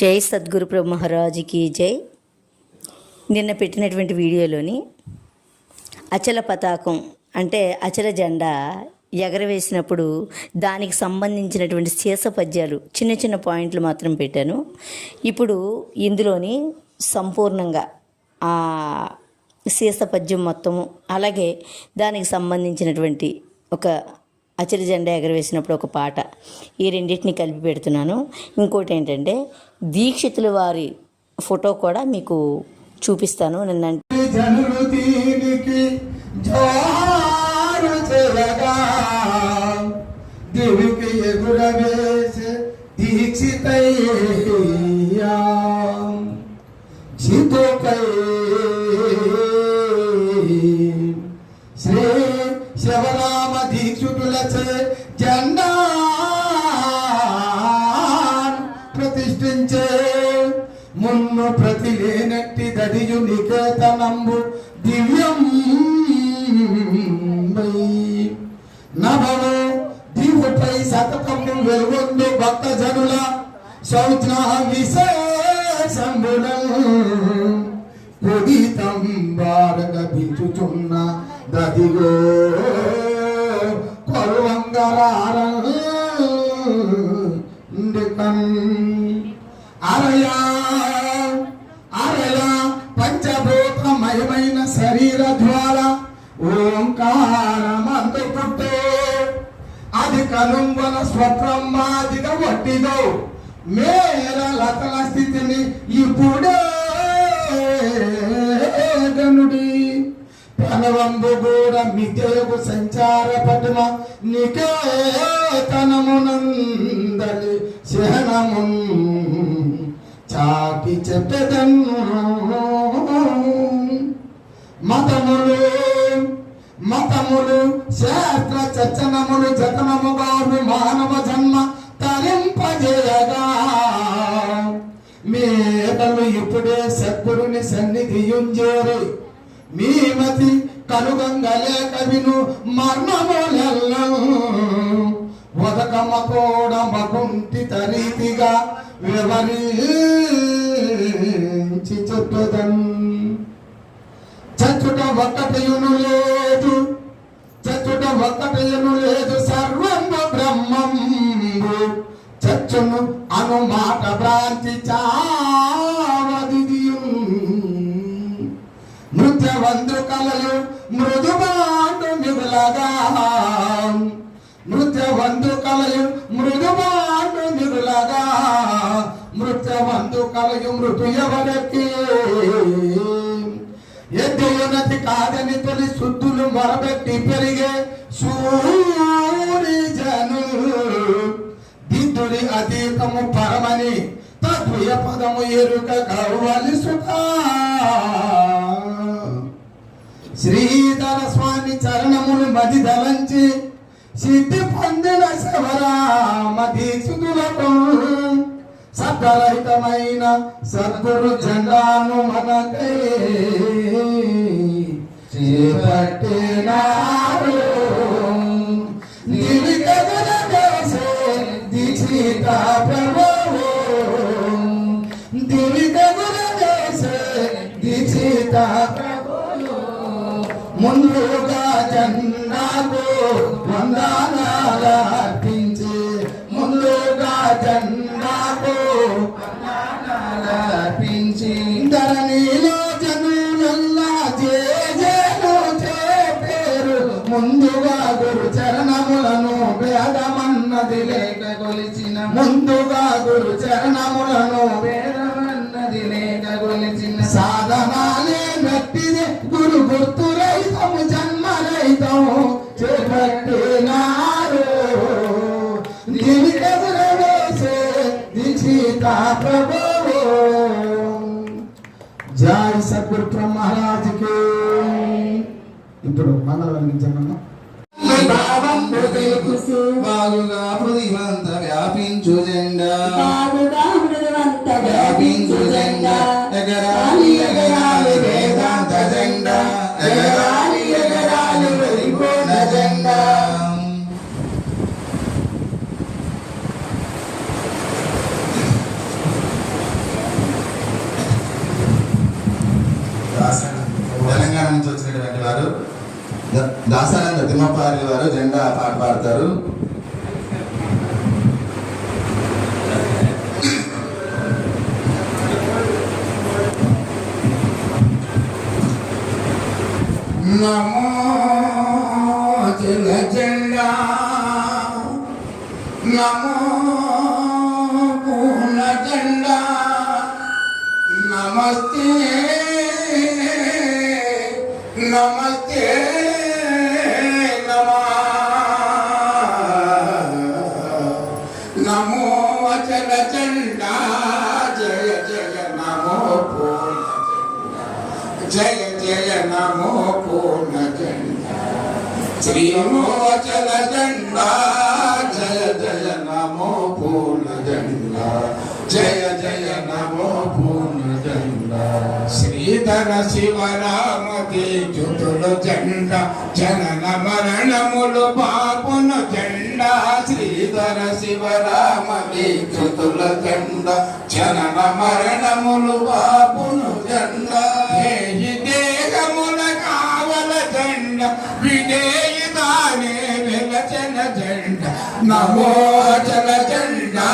జై సద్గురు ప్రభు మహారాజుకి జై. నిన్న పెట్టినటువంటి వీడియోలోని అచల పతాకం అంటే అచల జెండా ఎగరవేసినప్పుడు దానికి సంబంధించినటువంటి శీర్ష పద్యాలు చిన్న చిన్న పాయింట్లు మాత్రం పెట్టాను. ఇప్పుడు ఇందులోని సంపూర్ణంగా ఆ శీర్ష పద్యం మొత్తము అలాగే దానికి సంబంధించినటువంటి ఒక అచ్చరి జెండా ఎగరవేసినప్పుడు ఒక పాట. ఈ రెండింటిని కలిపి పెడుతున్నాను. ఇంకోటి ఏంటంటే దీక్షితుల వారి ఫోటో కూడా మీకు చూపిస్తాను. నిన్న దీక్షితయ్యా. నిన్ను ప్రతి లేనట్టి దడియు నికేతనంబు దివ్యం నభను దీవుపై సతతము వెలుగొందు భక్త జనుల శౌచ విశేషంబులం కొడితం బారగ బిచుచున్న దదిగో కొరువంగరారం అరయా అది కనుంగన స్వబ్రహ్మాదిగా వట్టిదో. మేర లతల స్థితిని ఇప్పుడే గనుడి. ప్రణవంబు కూడా మిథ్యకు సంచార పటుమ నికేతనమునందలి శహనమున్ చాటి చెప్పెదన్ను. మతములు మతములు శాస్త్ర చచ్చనములు జతనముగా మానవ జన్మ తరింపజేయగా. మేడలు ఇప్పుడే సద్గురుని సన్నిధియుంజేరు. మీ మీమతి కనుగంగలే కవిను మర్మములెల్ల. వదకమ కూడా మకుంటి తరీతిగా వివరించి చుట్టుదన్ చచ్చుట ఒక్కటయును లేదు ఒక్కటయును లేదు సర్వము బ్రహ్మంబు. చచ్చును అను మాట భ్రాంతి చావదిదియు నృత్యవందు కలలు మృదుబాటు మిగులగా. నృత్యవందు కలయు మృదుబాటు మిగులగా. నృత్యవందు కలయు మృదు ఎవరికి? ఎద్దునతి కాదని తొలి శుద్ధులు మొరబెట్టి పెరి సూరి జను దిద్దుడి అతీతము పరమని తద్వయ పదము ఎరుక కవ్వాలి సుఖ శ్రీధర స్వామి చరణములు మది దలంచి సిద్ధి పొందిన శివరామ దీక్షితులకు సద్గురు జెండాను మనకై చేపట్టినారు. ముందుగా జన్నాకు వందనాలు ముందుగా జన్నాకు వందనాలు ధరణిలో జనులల్లా జేజేలు చేపేరు. ముందుగా గురు చరణములను వేదమన్నది లేక కొలిచిన ముందుగా గురు చరణములను వేదమన్నది లేక కొలిచిన సాధనాలే నట్టిది గురు గుర్తు రైతము జన్మ రైతము చేపట్టినారు దీనికెదుర వేసే దీక్షిత ప్రభువు. జై సద్గురు మహారాజుకి ఇప్పుడు మంగళ అందించమన్నా భావం తెలుసు బాగుగా హృదయమంత వ్యాపించు దాసానంద తిమ్మపారి వారు జెండా పాట పాడతారు. నమో జల జెండా నమో పూర్ణ జెండా నమస్తే నమస్తే. జయ జయ నమో పూర్ణ జెండా. శ్రీమోచల జెండా జయ జయ నమో పూర్ణ జెండా. జయ జయ నమో పూర్ణ జెండా. శ్రీధర శివరామ తేజుతుల జెండా జనన మరణములు పాపున జెండా. శ్రీధర శివ రామ తేజుతుల జెండా జనన మరణములు బాపును జల జెండా. నమో జల జెండా.